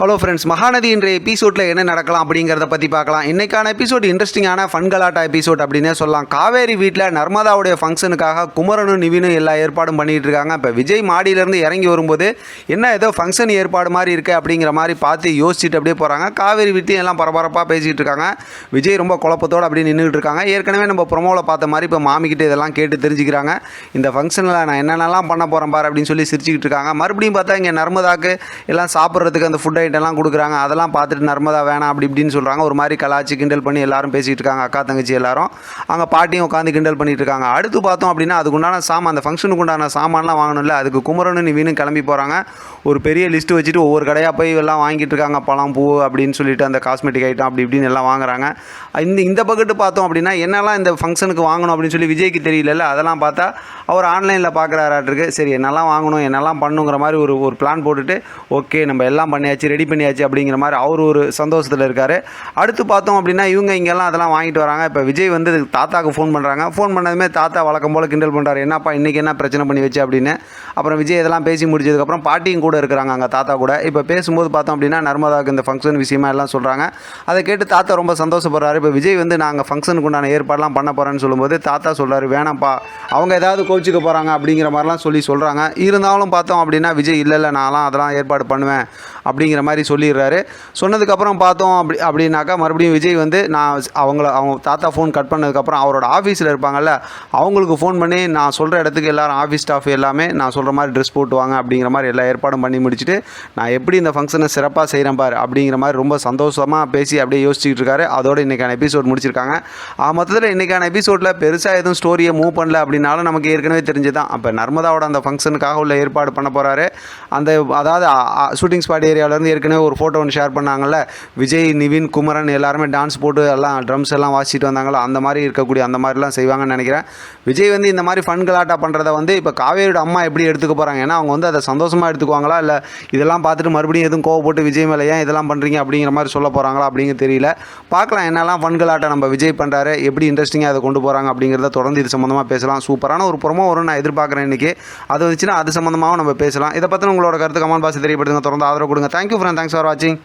Hello friends Mahanadi இன்றைய எபிசோடில் என்ன நடக்கலாம் அப்படிங்கிறத பற்றி பார்க்கலாம். இன்றைக்கான எபிசோட் இன்ட்ரெஸ்டிங்கான ஃபன் கலாட்டா எபிசோட் அப்படின்னே சொல்லலாம். காவேரி வீட்டில் நர்மதாவுடைய ஃபங்க்ஷனுக்காக குமரனும் நிவினும் எல்லா ஏற்பாடும் பண்ணிகிட்டு இருக்காங்க. இப்போ விஜய் மாடியிலேருந்து இறங்கி வரும்போது என்ன ஏதோ ஃபங்க்ஷன் ஏற்பாடு மாதிரி இருக்குது அப்படிங்கிற மாதிரி பார்த்து யோசிச்சுட்டு அப்படியே போகிறாங்க காவேரி வீட்டையும் எல்லாம் பரபரப்பாக பேசிகிட்டு இருக்காங்க. விஜய் ரொம்ப குழப்பத்தோடு அப்படி நின்றுட்டு இருக்காங்க. ஏற்கனவே நம்ம ப்ரொமோவில் பார்த்த மாதிரி இப்போ மாமிக்கிட்ட இதெல்லாம் கேட்டு தெரிஞ்சுக்கிறாங்க. இந்த ஃபங்க்ஷனில் நான் என்னென்னலாம் பண்ண போகிறேன் பாரு அப்படின்னு சொல்லி சிரிச்சுக்கிட்டு இருக்காங்க. மறுபடியும் பார்த்தா இங்கே நர்மதாக்கு எல்லாம் சாப்பிட்றதுக்கு அந்த ஃபுட்டை ஐட்டம்லாம் கொடுக்குறாங்க. அதெல்லாம் பார்த்துட்டு நர்மதா வேணாம் அப்படி இப்படின்னு சொல்கிறாங்க ஒரு மாதிரி கலாச்சி கிண்டல் பண்ணி எல்லாரும் பேசிகிட்டு இருக்காங்க அக்கா தங்கச்சி எல்லாரும். அங்கே பாட்டியும் உட்காந்து கிண்டல் பண்ணிகிட்டு இருக்காங்க. அடுத்து பார்த்தோம் அப்படின்னா அதுக்குண்டான சாமான் அந்த ஃபங்க்ஷனுக்கு உண்டான சாமான்லாம் வாங்கணும்ல. அதுக்கு குமரனும் நிவினும் கிளம்பி போகிறாங்க ஒரு பெரிய லிஸ்ட்டு வச்சுட்டு ஒவ்வொரு கடையாக போய் எல்லாம் வாங்கிட்டு இருக்காங்க. பழம் பூ அப்படின்னு சொல்லிட்டு அந்த காஸ்மெட்டிக் ஐட்டம் அப்படி இப்படின்னு எல்லாம் வாங்குறாங்க. இந்த இந்த பக்கெட்டு பார்த்தோம் அப்படின்னா என்னெல்லாம் இந்த ஃபங்க்ஷனுக்கு வாங்கணும் அப்படின்னு சொல்லி விஜய்க்கு தெரியல அதெல்லாம் பார்த்தா அவர் ஆன்லைனில் பார்க்குறாராட்டிருக்கு. சரி என்னெல்லாம் வாங்கணும் என்னெல்லாம் பண்ணுங்கிற மாதிரி ஒரு ஒரு பிளான் போட்டுட்டு ஓகே நம்ம எல்லாம் பண்ணியாச்சு. ரெடி பண்ணியாச்சு அப்படிங்கிற மாதிரி அவர் ஒரு சந்தோஷத்தில் இருக்கார். அடுத்து பார்த்தோம் அப்படின்னா இவங்க இங்கெல்லாம் அதெல்லாம் வாங்கிட்டு வராங்க. இப்போ விஜய் வந்து தாத்தாவுக்கு ஃபோன் பண்ணுறாங்க ஃபோன் பண்ணதுமே தாத்தா வழக்கம் போல் கிண்டல் பண்ணுறாரு என்னப்பா இன்றைக்கி என்ன பிரச்சனை பண்ணி வச்சு அப்படின்னு. அப்புறம் விஜய் இதெல்லாம் பேசி முடிச்சதுக்கப்புறம் பாட்டியும் கூட இருக்கிறாங்க அங்கே தாத்தா கூட. இப்போ பேசும்போது பார்த்தோம் அப்படின்னா நர்மதாவுக்கு இந்த ஃபங்க்ஷன் விஷயமா எல்லாம் சொல்கிறாங்க அதை கேட்டு தாத்தா ரொம்ப சந்தோஷப்படுறாரு. இப்போ விஜய் வந்து நாங்கள் ஃபங்க்ஷனுக்கு உண்டான ஏற்பாடெலாம் பண்ண போகிறேன்னு சொல்லும்போது தாத்தா சொல்கிறாரு வேணாம்ப்பா அவங்க ஏதாவது கோச்சிக்க போகிறாங்க அப்படிங்கிற மாதிரிலாம் சொல்லி சொல்கிறாங்க இருந்தாலும் பார்த்தோம் அப்படின்னா விஜய் இல்லை இல்லை நான்லாம் அதெல்லாம் ஏற்பாடு பண்ணுவேன் அப்படிங்கிற மாதிரி சொல்லிடுறாரு. சொன்னதுக்கப்புறம் பார்த்தோம் அப்படி அப்படின்னாக்கா மறுபடியும் விஜய் வந்து நான் அவங்கள அவங்க தாத்தா ஃபோன் கட் பண்ணதுக்கப்புறம் அவரோட ஆஃபீஸில் இருப்பாங்கல்ல அவங்களுக்கு ஃபோன் பண்ணி நான் சொல்கிற இடத்துக்கு எல்லாரும் ஆஃபீஸ் ஸ்டாஃப் எல்லாமே நான் சொல்கிற மாதிரி ட்ரெஸ் போட்டுவாங்க அப்படிங்கிற மாதிரி எல்லா ஏற்பாடும் பண்ணி முடிச்சுட்டு நான் எப்படி இந்த ஃபங்க்ஷனை சிறப்பாக செய்கிறேன் பார் அப்படிங்கிற மாதிரி ரொம்ப சந்தோஷமாக பேசி அப்படியே யோசிச்சுட்டு இருக்காரு. அதோட இன்றைக்கான எபிசோட் முடிச்சிருக்காங்க. ஆக மொத்தத்தில் இன்றைக்கான எபிசோடில் பெருசாக எதுவும் ஸ்டோரியை மூவ் பண்ணல அப்படின்னாலும் நமக்கு ஏற்கனவே தெரிஞ்சுதான் அப்போ நர்மதாவோட அந்த ஃபங்க்ஷனுக்காக உள்ள ஏற்பாடு பண்ண போகிறாரு அந்த அதாவது ஷூட்டிங் ஸ்பாட் ஏரியாவிலேருந்து ஏற்கனவே ஒரு ஃபோட்டோ ஒன்று ஷேர் பண்ணாங்கல்ல? விஜய் நிவின் குமரன் எல்லாருமே டான்ஸ் போட்டு எல்லாம் ட்ரம்ஸ் எல்லாம் வாசிச்சுட்டு வந்தாங்களோ? அந்த மாதிரி இருக்கக்கூடிய அந்த மாதிரிலாம் செய்வாங்கன்னு நினைக்கிறேன். விஜய் வந்து இந்த மாதிரி ஃபன் கலாட்டா பண்ணுறத வந்து இப்போ காவேரியோட அம்மா எப்படி எடுத்துக்க போகிறாங்க ஏன்னா அவங்க வந்து அதை சந்தோஷமாக எடுத்துக்குவாங்களா? இல்லை இதெல்லாம் பார்த்துட்டு மறுபடியும் எதுவும் கோவப்பட்டு விஜய் மேலே ஏன் இதெல்லாம் பண்ணுறீங்க அப்படிங்கிற மாதிரி சொல்ல போகிறாங்களா அப்படிங்க தெரியல. பார்க்கலாம் என்னெல்லாம் ஃபன் கலாட்டா நம்ம விஜய் பண்ணுறாரு எப்படி இன்ட்ரெஸ்டிங்காக அதை கொண்டு போகிறாங்க அப்படிங்கிறத தொடர்ந்து இது சம்மந்தமாக பேசலாம். சூப்பரான ஒரு புறமும் வரும் நான் எதிர்பார்க்குறேன் இன்றைக்கி அது வந்துச்சுன்னா அது சம்மந்தமாகவும் நம்ம பேசலாம். இதை பற்றின உங்களோட கருத்து கமெண்ட் பாக்ஸ் தெரியப்படுத்துங்க. தொடர்ந்து ஆதரவு கொடுங்க. தேங்க்யூ ஃப்ரெண்ட் தேங்க்ஸ் ஃபார் வாட்சிங்